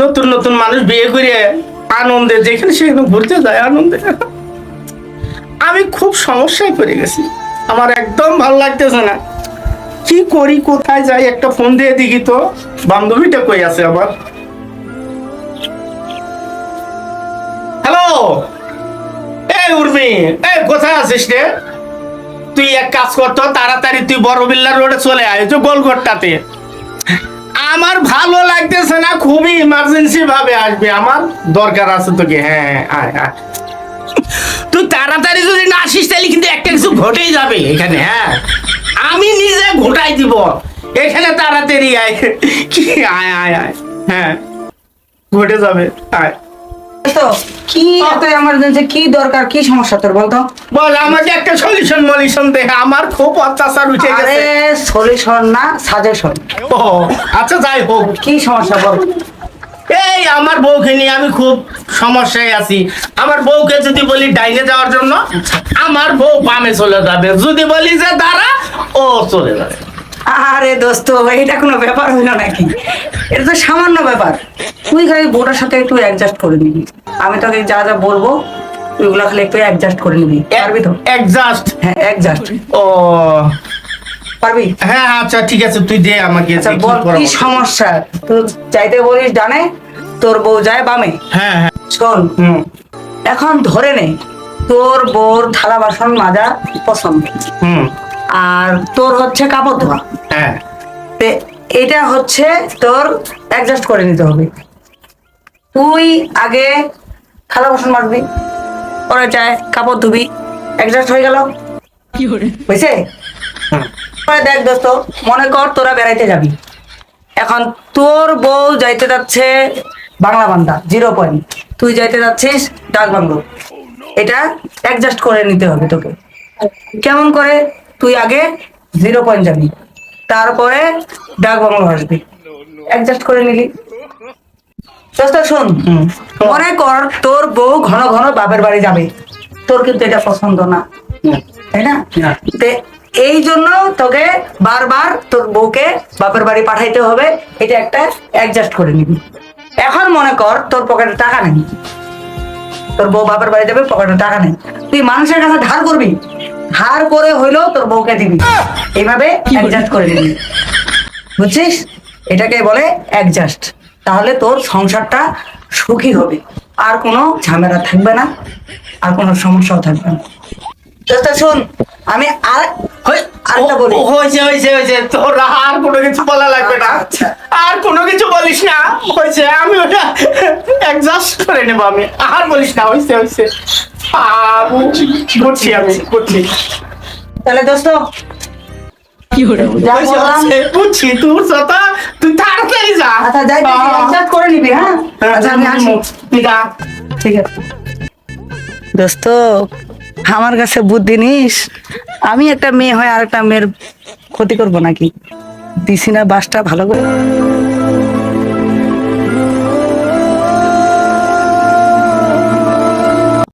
নতুন নতুন মানুষ বিয়ে করে আনন্দে, যেখানে সেখানে ঘুরতে যায় আনন্দে। আমি খুব সমস্যায় পড়ে গেছি। আমার একদম ভালো লাগতেছে না। কি করি, কোথায় যাই? একটা ফোন দিয়ে দেখি তো, বান্ধবীটা কই আছে আবার? হ্যালো এই উর্মি এই কোথায় আছিস রে? তুই এক কাজ করতো তাড়াতাড়ি তুই বড় বিল্লার রোডে চলে আয় গোলঘরটাতে। আমার ভালো লাগতেছে না খুবই ইমার্জেন্সি ভাবে আসবে। আমার দরকার আছে তোকে। হ্যাঁ হ্যাঁ, আয় আয়। তুই তাড়াতাড়ি যদি না আসিস তাহলে কিন্তু একটা কিছু ঘটেই যাবে এখানে হ্যাঁ। আমি নিজে ঘটাই দিব। এখানে তাড়াতাড়ি আয়। কি আয় আয় আয়। হ্যাঁ ঘটে যাবে। আয়। তো কি? এত এমার্জেন্সি কি দরকার কি সমস্যা তোর বলতো? বল আমাকে একটা সলিউশন মলিউশন আমার খুব অত্যাচার উঠে আরে গেছে সলিউশন না সাজেশন ও আচ্ছা যাই হোক। কি সমস্যা বল? এই আমার বউকে নিয়ে আমি খুব সমস্যায় আছি। আমার বউকে যদি বলি ডাইনে যাওয়ার জন্য আমার বউ বামে চলে যাবে। যদি বলি যে দাঁড়া ও চলে যাবে। আরে দোস্ত এটা কোনো ব্যাপার হইল নাকি? এটা তো সামান্য ব্যাপার। তুই খালি বোটার সাথে একটু অ্যাডজাস্ট করে নিবি। আমি তোকে যা যা বলব ওইগুলো খালি একটু অ্যাডজাস্ট করে নিবি। পারবি তো? একজাস্ট হ্যাঁ অ্যাডজাস্ট ও। পারবি? হ্যাঁ আচ্ছা ঠিক আছে তুই দে আমাকে আচ্ছা বল কি সমস্যা? তুই চাইতে বলিস ডানে তোর বউ যায় বামে। হ্যাঁ হ্যাঁ। শোন হুম। এখন ধরে নে তোর বউর থালা বাসন মাজা পছন্দ। হুম। আর তোর হচ্ছে কাপড় ধোয়া। হ্যাঁ। এটা হচ্ছে তোর অ্যাডজাস্ট করে নিতে হবে। তুই আগে থালা বাসন মাজবি পরে চায় কাপড় ধুবি অ্যাডজাস্ট হয়ে গেল। বুঝছে দেখ দোস্ত মনে কর তোরা বেড়াইতে যাবি। এখন তোর বউ যাইতে যাচ্ছে বাংলা বান্দা জিরো পয়েন্ট তুই যাইতে যাচ্ছিস ডাক বাংলো এটা অ্যাডজাস্ট করে নিতে হবে তোকে। কেমন করে? তুই আগে জিরো পয়েন্ট যাবি। তারপরে ডাক বাংলো আসবি। অ্যাডজাস্ট করে নিলি। দোস্ত শোন। মনে কর তোর বউ ঘন ঘন বাপের বাড়ি যাবে। তোর কিন্তু এটা পছন্দ না। তাই না? না। এই জন্য তোকে বারবার তোর বউকে বাপের বাড়ি পাঠাইতে হবে। এটা একটা অ্যাডজাস্ট করে নিবি। এখন মনে কর তোর পকেটে টাকা নেই। তোর বউ বাপের বাড়ি যাবে পকেটে টাকা নেই। তুই মানুষের কাছে ধার করবি ধার করে হইলেও তোর বউকে দিবি। এইভাবে অ্যাডজাস্ট করে নিবি। বুঝছিস? এটাকে বলে অ্যাডজাস্ট তাহলে তোর সংসারটা সুখী হবে। আর কোনো ঝামেলা থাকবে না আর কোনো সমস্যাও থাকবে না। শোন আমি আর হই- আরেকটা বলি। ও- হয়েছে হয়েছে হয়েছে। তোর আর কোনো কিছু বলা লাগবে না। আচ্ছা। আর কোনো কিছু বলিস না। হয়েছে আমি ওটা অ্যাডজাস্ট করে নেব আমি। আর বলিস না হয়েছে হয়েছে। বুঝছি আমি বুঝছি তাহলে দোস্ত যা হয়েছে, বুঝছি। তোর সাথে তুই তাড়াতাড়ি যা। আচ্ছা যাই অ্যাডজাস্ট করে নিবি হ্যাঁ? আচ্ছা আমি আসি। ঠিক আছে। দোস্ত আমার কাছে বুদ্ধি নিস। আমি একটা মেয়ে হয় আর একটা মেয়ের ক্ষতি করব নাকি? দিছি না বাসটা ভালো করে।